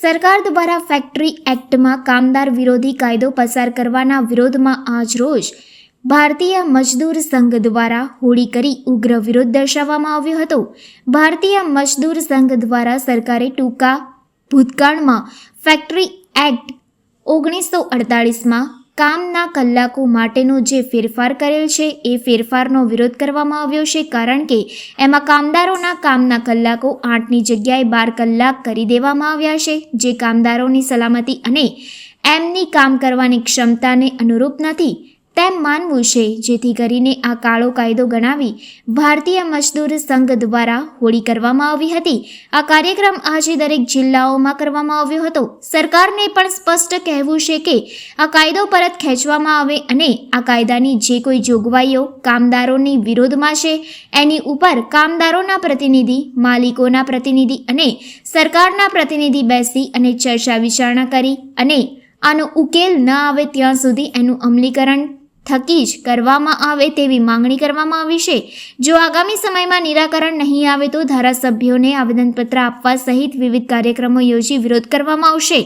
સરકાર દ્વારા ફેક્ટરી એક્ટમાં કામદાર વિરોધી કાયદો પસાર કરવાના વિરોધમાં આજરોજ ભારતીય મજદૂર સંઘ દ્વારા હોળી કરી ઉગ્ર વિરોધ દર્શાવવામાં આવ્યો હતો. ભારતીય મજદૂર સંઘ દ્વારા સરકારે ટૂંકા ભૂતકાળમાં ફેક્ટરી એક્ટ ઓગણીસો અડતાળીસમાં કામના કલાકો માટેનો જે ફેરફાર કરેલ છે, એ ફેરફારનો વિરોધ કરવામાં આવ્યો છે કારણ કે એમાં કામદારોના કામના કલાકો આઠની જગ્યાએ બાર કલાક કરી દેવામાં આવ્યા છે, જે કામદારોની સલામતી અને એમની કામ કરવાની ક્ષમતાને અનુરૂપ નથી. તેમ માનવું છે જેથી કરીને આ કાળો કાયદો ગણાવી ભારતીય મજદૂર સંઘ દ્વારા હોળી કરવામાં આવી હતી. આ કાર્યક્રમ આજે દરેક જિલ્લાઓમાં કરવામાં આવ્યો હતો. સરકારને પણ સ્પષ્ટ કહેવું છે કે આ કાયદો પરત ખેંચવામાં આવે અને આ કાયદાની જે કોઈ જોગવાઈઓ કામદારોની વિરોધમાં છે, એની ઉપર કામદારોના પ્રતિનિધિ, માલિકોના પ્રતિનિધિ અને સરકારના પ્રતિનિધિ બેસી અને ચર્ચા વિચારણા કરી અને આનો ઉકેલ ન આવે ત્યાં સુધી એનું અમલીકરણ થકી જ કરવામાં આવે તેવી માંગણી કરવામાં આવી છે. જો આગામી સમયમાં નિરાકરણ નહીં આવે તો ધારાસભ્યોને આવેદનપત્ર આપવા સહિત વિવિધ કાર્યક્રમો યોજી વિરોધ કરવામાં આવશે.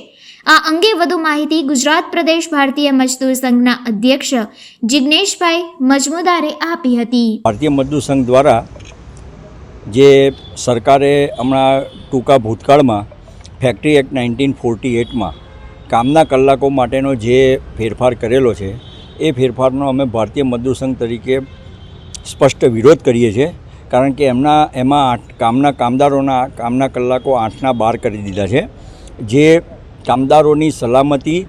આ અંગે વધુ માહિતી ગુજરાત પ્રદેશ ભારતીય મજદૂર સંઘના અધ્યક્ષ જિજ્ઞેશભાઈ મજમુદારે આપી હતી. ભારતીય મજદૂર સંઘ દ્વારા જે સરકારે હમણાં ટૂંકા ભૂતકાળમાં ફેક્ટરી એક્ટ નાઇન્ટીન ફોર્ટી એટમાં કામના કલાકો માટેનો જે ફેરફાર કરેલો છે એ ફેરફારનો અમે ભારતીય મજદૂર સંઘ તરીકે સ્પષ્ટ વિરોધ કરીએ છીએ. કારણ કે એમના, એમાં આઠ કામના કામદારોના, કામના કલાકો આઠના બાર કરી દીધા છે. જે કામદારોની સલામતી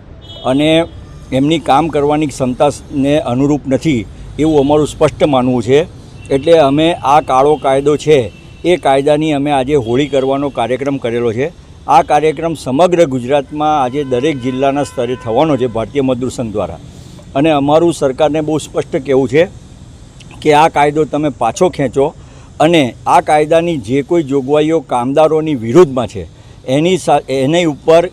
અને એમની કામ કરવાની ક્ષમતાને અનુરૂપ નથી એવું અમારું સ્પષ્ટ માનવું છે. એટલે અમે આ કાળો કાયદો છે, એ કાયદાની અમે આજે હોળી કરવાનો કાર્યક્રમ કરેલો છે. આ કાર્યક્રમ સમગ્ર ગુજરાતમાં આજે દરેક જિલ્લાના સ્તરે થવાનો છે, ભારતીય મજદૂર સંઘ દ્વારા. અને અમારું સરકારને બહુ સ્પષ્ટ કહેવું છે કે આ કાયદો તમે પાછો ખેંચો અને આ કાયદાની જે કોઈ જોગવાઈઓ કામદારોની વિરુદ્ધમાં છે, એની એની ઉપર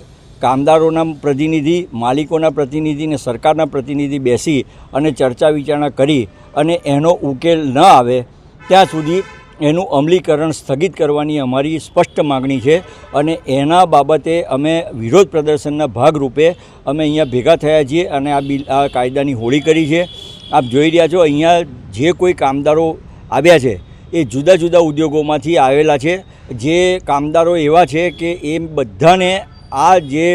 કામદારોના પ્રતિનિધિ, માલિકોના પ્રતિનિધિ અને સરકારના પ્રતિનિધિ બેસી અને ચર્ચા વિચારણા કરી અને એનો ઉકેલ ન આવે, ત્યાં સુધી એનું અમલીકરણ સ્થગિત કરવાની અમારી સ્પષ્ટ માગણી છે અને એના બાબતે અમે વિરોધ પ્રદર્શનના ભાગરૂપે અમે અહીંયા ભેગા થયા છીએ અને આ બિલ, આ કાયદાની હોળી કરી છે. આપ જોઈ રહ્યા છો, અહીંયા જે કોઈ કામદારો આવ્યા છે એ જુદા જુદા ઉદ્યોગોમાંથી આવેલા છે. જે કામદારો એવા છે કે એ બધાને આ જે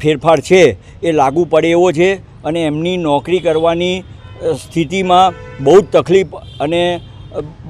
ફેરફાર છે એ લાગુ પડે એવો છે અને એમની નોકરી કરવાની સ્થિતિમાં બહુ જ તકલીફ અને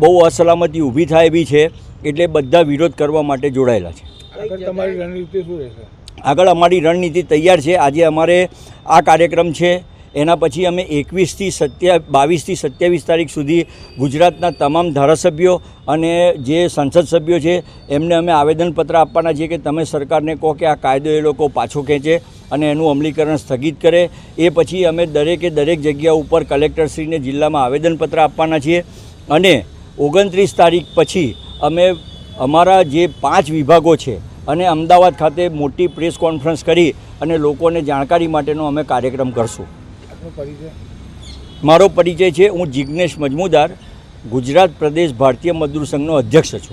બહુ અસલામતી ઊભી થાય એવી છે એટલે બધા વિરોધ કરવા માટે જોડાયેલા છે. આગળ તમારી રણનીતિ શું રહેશે? આગળ અમારી રણનીતિ તૈયાર છે. આજે અમારે આ કાર્યક્રમ છે. એના પછી અમે એકવીસથી સત્યા બાવીસથી સત્યાવીસ તારીખ સુધી ગુજરાતના તમામ ધારાસભ્યો અને જે સંસદ સભ્યો છે એમને અમે આવેદનપત્ર આપવાના છીએ કે તમે સરકારને કહો કે આ કાયદો એ લોકો પાછો ખેંચે અને એનું અમલીકરણ સ્થગિત કરે. એ પછી અમે દરેકે દરેક જગ્યા ઉપર કલેક્ટરશ્રીને જિલ્લામાં આવેદનપત્ર આપવાના છીએ. અને ઓગણત્રીસ તારીખ પછી અમે અમારા જે પાંચ વિભાગો છે અને અમદાવાદ ખાતે મોટી પ્રેસ કોન્ફરન્સ કરી અને લોકોને જાણકારી માટેનો અમે કાર્યક્રમ કરશું. પરિચય? મારો પરિચય છે હું જિજ્ઞેશ મજમુદાર ગુજરાત પ્રદેશ ભારતીય મજદૂર સંઘનો અધ્યક્ષ છું.